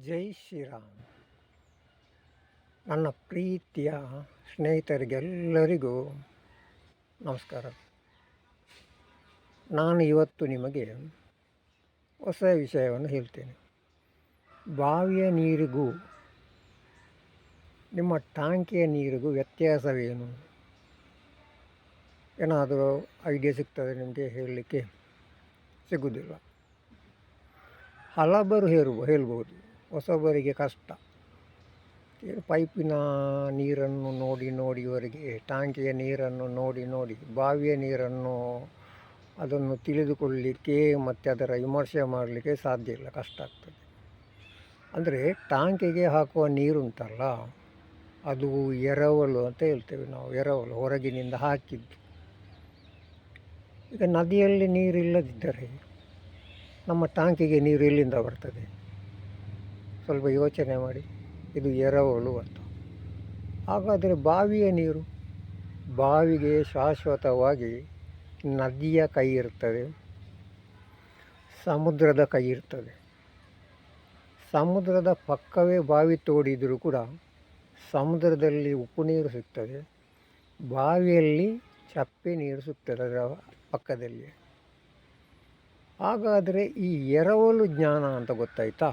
ಜೈ ಶ್ರೀರಾಮ್. ನನ್ನ ಪ್ರೀತಿಯ ಸ್ನೇಹಿತರಿಗೆಲ್ಲರಿಗೂ ನಮಸ್ಕಾರ. ನಾನು ಇವತ್ತು ನಿಮಗೆ ಹೊಸ ವಿಷಯವನ್ನು ಹೇಳ್ತೇನೆ. ಬಾವಿಯ ನೀರಿಗೂ, ನಿಮ್ಮ ಟ್ಯಾಂಕಿಯ ನೀರಿಗೂ ವ್ಯತ್ಯಾಸವೇನು? ಏನಾದರೂ ಐಡಿಯಾ ಸಿಗ್ತದೆ ನಿಮಗೆ ಹೇಳಲಿಕ್ಕೆ ಸಿಗುವುದಿಲ್ಲ. ಹಲಬರು ಹೇರು, ಹೇಳ್ಬೋದು. ಹೊಸಬರಿಗೆ ಕಷ್ಟ. ಪೈಪಿನ ನೀರನ್ನು ನೋಡಿ ನೋಡಿ ಇವರಿಗೆ ನೀರನ್ನು ನೋಡಿ ನೋಡಿ, ಬಾವಿಯ ನೀರನ್ನು ಅದನ್ನು ತಿಳಿದುಕೊಳ್ಳಲಿಕ್ಕೆ ಮತ್ತು ಅದರ ವಿಮರ್ಶೆ ಮಾಡಲಿಕ್ಕೆ ಸಾಧ್ಯ ಇಲ್ಲ, ಕಷ್ಟ ಆಗ್ತದೆ. ಅಂದರೆ ಟಾಂಕಿಗೆ ಹಾಕುವ ನೀರುಂಟಲ್ಲ, ಅದು ಎರವಲು ಅಂತ ಹೇಳ್ತೇವೆ ನಾವು, ಎರವಲು ಹೊರಗಿನಿಂದ ಹಾಕಿದ್ದು. ಈಗ ನದಿಯಲ್ಲಿ ನೀರಿಲ್ಲದಿದ್ದರೆ ನಮ್ಮ ಟಾಂಕಿಗೆ ನೀರು ಎಲ್ಲಿಂದ ಬರ್ತದೆ? ಸ್ವಲ್ಪ ಯೋಚನೆ ಮಾಡಿ, ಇದು ಎರವಲು ಅಂತ. ಹಾಗಾದರೆ ಬಾವಿಯ ನೀರು, ಬಾವಿಗೆ ಶಾಶ್ವತವಾಗಿ ನದಿಯ ಕೈ ಇರ್ತದೆ, ಸಮುದ್ರದ ಕೈ ಇರ್ತದೆ. ಸಮುದ್ರದ ಪಕ್ಕವೇ ಬಾವಿ ತೋಡಿದರೂ ಕೂಡ ಸಮುದ್ರದಲ್ಲಿ ಉಪ್ಪು ನೀರು ಸಿಗ್ತದೆ, ಬಾವಿಯಲ್ಲಿ ಚಪ್ಪೆ ನೀರು ಸಿಗ್ತದೆ ಅದರ ಪಕ್ಕದಲ್ಲಿ. ಹಾಗಾದರೆ ಈ ಎರವಲು ಜ್ಞಾನ ಅಂತ ಗೊತ್ತಾಯ್ತಾ?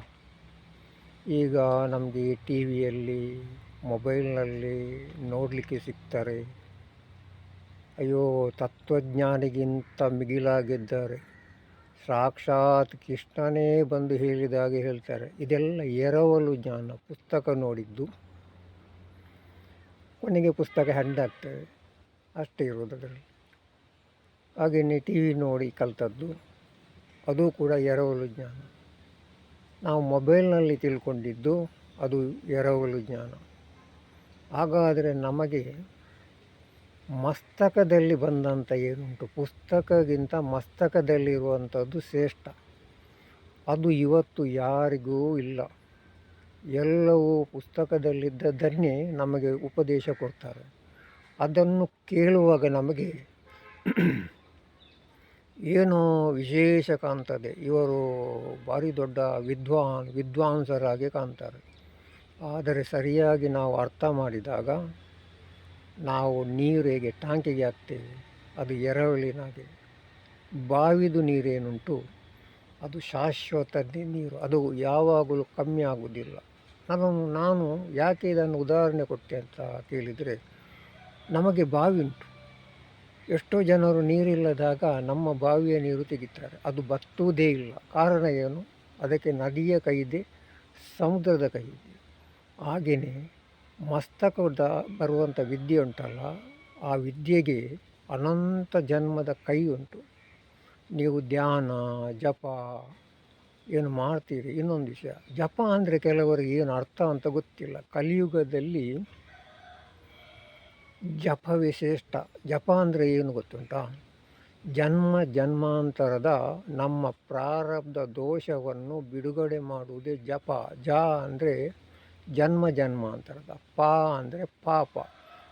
ಈಗ ನಮಗೆ ಟಿ ವಿಯಲ್ಲಿ ಮೊಬೈಲ್ನಲ್ಲಿ ನೋಡಲಿಕ್ಕೆ ಸಿಗ್ತಾರೆ. ಅಯ್ಯೋ, ತತ್ವಜ್ಞಾನಿಗಿಂತ ಮಿಗಿಲಾಗಿದ್ದಾರೆ. ಸಾಕ್ಷಾತ್ ಕೃಷ್ಣನೇ ಬಂದು ಹೇಳಿದಾಗೆ ಹೇಳ್ತಾರೆ. ಇದೆಲ್ಲ ಎರವಲು ಜ್ಞಾನ. ಪುಸ್ತಕ ನೋಡಿದ್ದು, ಕೊನೆಗೆ ಪುಸ್ತಕ ಹಂಡಾಗ್ತದೆ ಅಷ್ಟೇ ಇರೋದು ಅದರಲ್ಲಿ ಹಾಗೆಯೇ ಟಿ ವಿ ನೋಡಿ ಕಲಿತದ್ದು, ಅದು ಕೂಡ ಎರವಲು ಜ್ಞಾನ. ನಾವು ಮೊಬೈಲ್ನಲ್ಲಿ ತಿಳ್ಕೊಂಡಿದ್ದು ಅದು ಎರವಲು ಜ್ಞಾನ. ಹಾಗಾದರೆ ನಮಗೆ ಮಸ್ತಕದಲ್ಲಿ ಬಂದಂಥ ಏನುಂಟು? ಪುಸ್ತಕಗಿಂತ ಮಸ್ತಕದಲ್ಲಿರುವಂಥದ್ದು ಶ್ರೇಷ್ಠ. ಅದು ಇವತ್ತು ಯಾರಿಗೂ ಇಲ್ಲ. ಎಲ್ಲವೂ ಪುಸ್ತಕದಲ್ಲಿದ್ದದ್ದನ್ನೇ ನಮಗೆ ಉಪದೇಶ ಕೊಡ್ತಾರೆ. ಅದನ್ನು ಕೇಳುವಾಗ ನಮಗೆ ಏನೋ ವಿಶೇಷ ಕಾಣ್ತದೆ ಇವರು ಭಾರಿ ದೊಡ್ಡ ವಿದ್ವಾನ್, ವಿದ್ವಾಂಸರಾಗಿ ಕಾಣ್ತಾರೆ. ಆದರೆ ಸರಿಯಾಗಿ ನಾವು ಅರ್ಥ ಮಾಡಿದಾಗ ನಾವು ನೀರು ಹೇಗೆ ಟ್ಯಾಂಕಿಗೆ ಹಾಕ್ತೇವೆ, ಅದು ಎರವಲಿನಾಗೆ. ಬಾವಿದು ನೀರೇನುಂಟು, ಅದು ಶಾಶ್ವತ ನೀರು. ಅದು ಯಾವಾಗಲೂ ಕಮ್ಮಿ ಆಗುವುದಿಲ್ಲ. ನಾನು ನಾನು ಯಾಕೆ ಇದನ್ನು ಉದಾಹರಣೆ ಕೊಟ್ಟೆ ಅಂತ ಕೇಳಿದರೆ, ನಮಗೆ ಬಾವಿ ಉಂಟು. ಎಷ್ಟೋ ಜನರು ನೀರಿಲ್ಲದಾಗ ನಮ್ಮ ಬಾವಿಯ ನೀರು ತೆಗಿತಾರೆ. ಅದು ಬತ್ತುವುದೇ ಇಲ್ಲ. ಕಾರಣ ಏನು? ಅದಕ್ಕೆ ನದಿಯ ಕೈ ಇದೆ ಸಮುದ್ರದ ಕೈ ಇದೆ ಹಾಗೆಯೇ ಮಸ್ತಕದ ಬರುವಂಥ ವಿದ್ಯೆ ಉಂಟಲ್ಲ, ಆ ವಿದ್ಯೆಗೆ ಅನಂತ ಜನ್ಮದ ಕೈ ಉಂಟು. ನೀವು ಧ್ಯಾನ, ಜಪ ಏನು ಮಾಡ್ತೀರಿ? ಇನ್ನೊಂದು ವಿಷಯ. ಜಪ ಅಂದರೆ ಕೆಲವರಿಗೆ ಏನು ಅರ್ಥ ಅಂತ ಗೊತ್ತಿಲ್ಲ. ಕಲಿಯುಗದಲ್ಲಿ ಜಪವೇ ಶ್ರೇಷ್ಠ ಜಪ ಅಂದರೆ ಏನು ಗೊತ್ತುಂಟ? ಜನ್ಮ ಜನ್ಮಾಂತರದ ನಮ್ಮ ಪ್ರಾರಬ್ಧ ದೋಷವನ್ನು ಬಿಡುಗಡೆ ಮಾಡುವುದೇ ಜಪ. ಜ ಅಂದರೆ ಜನ್ಮ ಜನ್ಮಾಂತರದ. ಪ ಅಂದರೆ ಪಾಪ.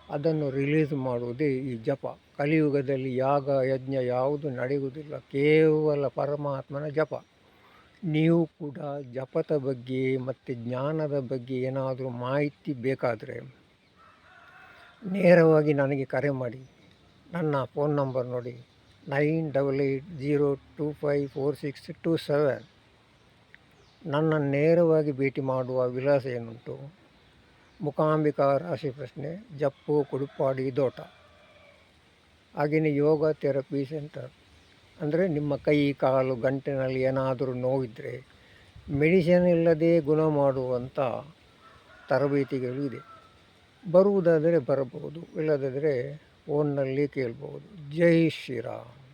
ಅದನ್ನು ರಿಲೀಸ್ ಮಾಡುವುದೇ ಈ ಜಪ. ಕಲಿಯುಗದಲ್ಲಿ ಯಾಗ, ಯಜ್ಞ ಯಾವುದು ನಡೆಯುವುದಿಲ್ಲ. ಕೇವಲ ಪರಮಾತ್ಮನ ಜಪ. ನೀವು ಕೂಡ ಜಪದ ಬಗ್ಗೆ ಮತ್ತು ಜ್ಞಾನದ ಬಗ್ಗೆ ಏನಾದರೂ ಮಾಹಿತಿ ಬೇಕಾದರೆ ನೇರವಾಗಿ ನನಗೆ ಕರೆ ಮಾಡಿ. ನನ್ನ ಫೋನ್ ನಂಬರ್ ನೋಡಿ. Nine double eight zero two five four six two seven. ನನ್ನ ನೇರವಾಗಿ ಭೇಟಿ ಮಾಡುವ ವಿಳಾಸ ಏನುಂಟು? ಮುಖಾಂಬಿಕಾ ರಾಶಿ ಪ್ರಶ್ನೆ, ಜಪ್ಪು, ಕುಡುಪಾಡಿ, ದೋಟ. ಹಾಗೆಯೇ ಯೋಗ ಥೆರಪಿ ಸೆಂಟರ್. ಅಂದರೆ ನಿಮ್ಮ ಕೈ, ಕಾಲು, ಗಂಟಿನಲ್ಲಿ ಏನಾದರೂ ನೋವಿದ್ದರೆ ಮೆಡಿಸಿನ್ ಇಲ್ಲದೆ ಗುಣ ಮಾಡುವಂಥ ತರಬೇತಿಗಳು ಇದೆ. ಬರುವುದಾದರೆ ಬರಬಹುದು ಇಲ್ಲದಿದ್ದರೆ ಫೋನ್ನಲ್ಲಿ ಕೇಳಬಹುದು. ಜೈ ಶ್ರೀರಾಮ್.